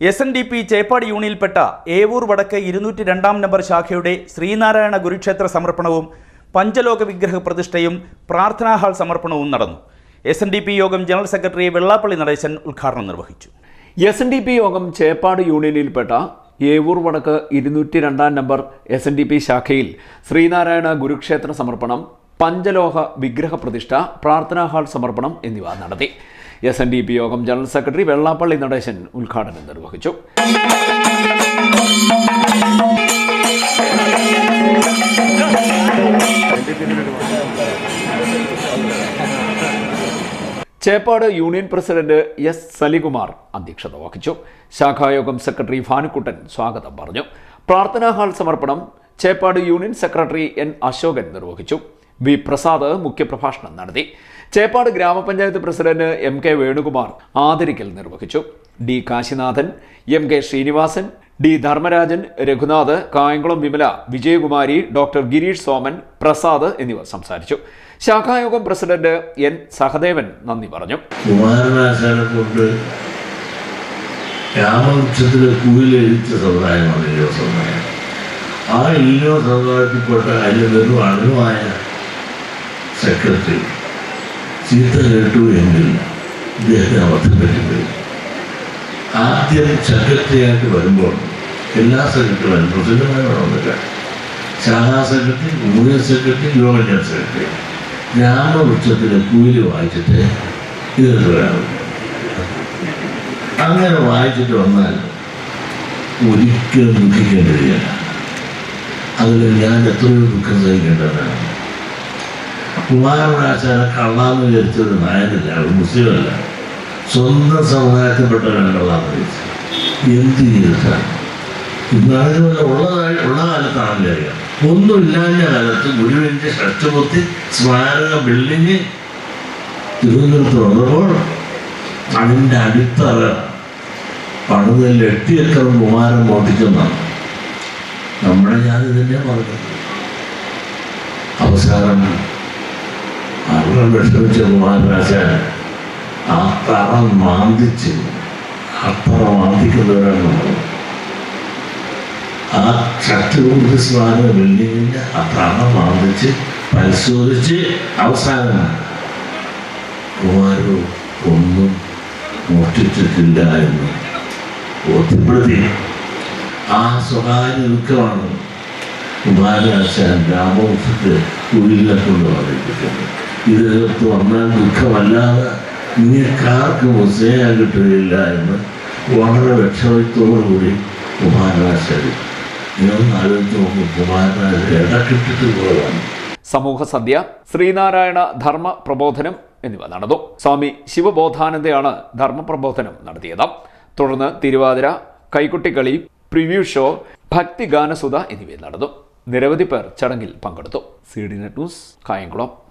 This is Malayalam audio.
S N D P Cheppad യൂണിയനിൽപ്പെട്ട Evoor വടക്ക് ഇരുന്നൂറ്റി രണ്ടാം നമ്പർ ശാഖയുടെ ശ്രീനാരായണ ഗുരുക്ഷേത്ര സമർപ്പണവും പഞ്ചലോക വിഗ്രഹ പ്രതിഷ്ഠയും പ്രാർത്ഥനാ ഹാൾ സമർപ്പണവും നടന്നു. S N D P Yogam general secretary Vellappally Natesan ഉദ്ഘാടനം നിർവഹിച്ചു. എസ് എൻ ഡി പി യോഗം ചേപ്പാട് യൂണിയനിൽപ്പെട്ട ഏവൂർ വടക്ക് ഇരുന്നൂറ്റി രണ്ടാം number S N D P ശാഖയിൽ ശ്രീനാരായണ ഗുരുക്ഷേത്ര സമർപ്പണം പഞ്ചലോഹ വിഗ്രഹ പ്രതിഷ്ഠ പ്രാർത്ഥനാ ഹാൾ സമർപ്പണം എന്നിവ നടത്തി. S N D P Yogam general secretary Vellappally Natesan ഉദ്ഘാടനം നിർവഹിച്ചു. Cheppad union president S Salikumar അധ്യക്ഷത വഹിച്ചു. ശാഖായോഗം സെക്രട്ടറി ഭാനുക്കുട്ടൻ സ്വാഗതം പറഞ്ഞു. പ്രാർത്ഥനാ ഹാൾ സമർപ്പണം Cheppad union secretary N Ashokan നിർവഹിച്ചു. വി പ്രസാദ് മുഖ്യപ്രഭാഷണം നടത്തി. ചേപ്പാട് ഗ്രാമപഞ്ചായത്ത് പ്രസിഡന്റ് എം കെ വേണുകുമാർ ആദരിക്കൽ നിർവഹിച്ചു. D Kasinathan M K Sreenivasan D Dharmarajan Raghunath Kayamkulam Vimala Vijayakumari doctor Gireesh Soman Prasad എന്നിവർ സംസാരിച്ചു. ശാഖായോഗം പ്രസിഡന്റ് എൻ സഹദേവൻ നന്ദി പറഞ്ഞു. ആ ഈഴവ സമുദായത്തിൽപ്പെട്ട അതിൽ വെറും സെക്രട്ടറി ചീത്ത കേട്ടു എങ്കിൽ ഇദ്ദേഹത്തെ അബദ്ധം പറ്റിപ്പോയി ആദ്യം സെക്രട്ടറിയായിട്ട് വരുമ്പോൾ എല്ലാ സെക്രട്ടറിയും പ്രസിഡന്റുമാരും വേണമെന്നില്ല ശാഖാ സെക്രട്ടറി യൂണിയൻ സെക്രട്ടറി യോഗ സെക്രട്ടറി. രാമവൃക്ഷത്തിലെ കൂലി വായിച്ചിട്ട് ഇത് വേണം അങ്ങനെ വായിച്ചിട്ട് വന്നാൽ ഒരിക്കലും ദുഃഖിക്കേണ്ടതില്ല അതിൽ ഞാൻ എത്രയോ ദുഃഖം സഹിക്കേണ്ടതാണ് കുമാരനാശാനെ കള്ളാന്ന് വിചാരിച്ച ഒരു നായനല്ല ഒരു മുസ്ലിമല്ല. സ്വന്തം സമുദായത്തിൽപ്പെട്ടവരാണ് കള്ളാന്ന് വിചാരിച്ചു എന്ത് ചെയ്തിട്ടാണ് ഇന്നാലും ഉള്ളതായി ഉള്ള കാലത്താണെന്ന് അറിയാം ഒന്നുമില്ലാഞ്ഞ കാലത്ത് ഗുരുവിന്റെ ഷഷ്ടപുത്തി സ്മാരക ബിൽഡിങ് തിരുവനന്തപുരത്ത് വന്നപ്പോൾ അതിന്റെ അടിത്തറ പണിത് എട്ട് ഏക്കർ കുമാരൻ മോട്ടിച്ചെന്നാണ് നമ്മുടെ ഞാൻ ഇതിന്റെ പറഞ്ഞത്. അവസാനം അവിടെ വിഷമിച്ച കുമാരനാശാൻ ആ തറ മാന്തിച്ച് ആ തറ മാന്തിക്കുന്നവരാണ് ആ ശക്തികുട്ടി സ്മാരക ബിൽഡിങ്ങിന്റെ ആ തറ മാന്തിച്ച് പരിശോധിച്ച് അവസാനം കുമാരോ ഒന്നും മോഷ്ടിച്ചിട്ടില്ല എന്ന് ബോധ്യപ്പെടുത്തി ആ സ്വകാര്യ ദുഃഖമാണ് കുമാരനാശാൻ രാമവംശത്തെ ഉള്ളിലെ കൊണ്ട് പറയിപ്പിക്കുന്നത് ഇതിനകത്ത് വന്നാൽ ദുഃഖമല്ലാതെ നിങ്ങൾക്കാർക്കും മുസ്ലിം കിട്ടുകയില്ല എന്ന് വളരെ വിഷമത്തോടുകൂടി കുമാരനാശാരി സമൂഹ സദ്യ ശ്രീനാരായണ ധർമ്മ പ്രബോധനം എന്നിവ നടന്നു. സ്വാമി ശിവബോധാനന്ദയാണ് ധർമ്മ പ്രബോധനം നടത്തിയത്. തുടർന്ന് തിരുവാതിര കൈക്കുട്ടിക്കളി പ്രിവ്യൂ ഷോ ഭക്തിഗാനസുധ എന്നിവ നടന്നു. നിരവധി പേർ ചടങ്ങിൽ പങ്കെടുത്തു. C D net news Kayamkulam.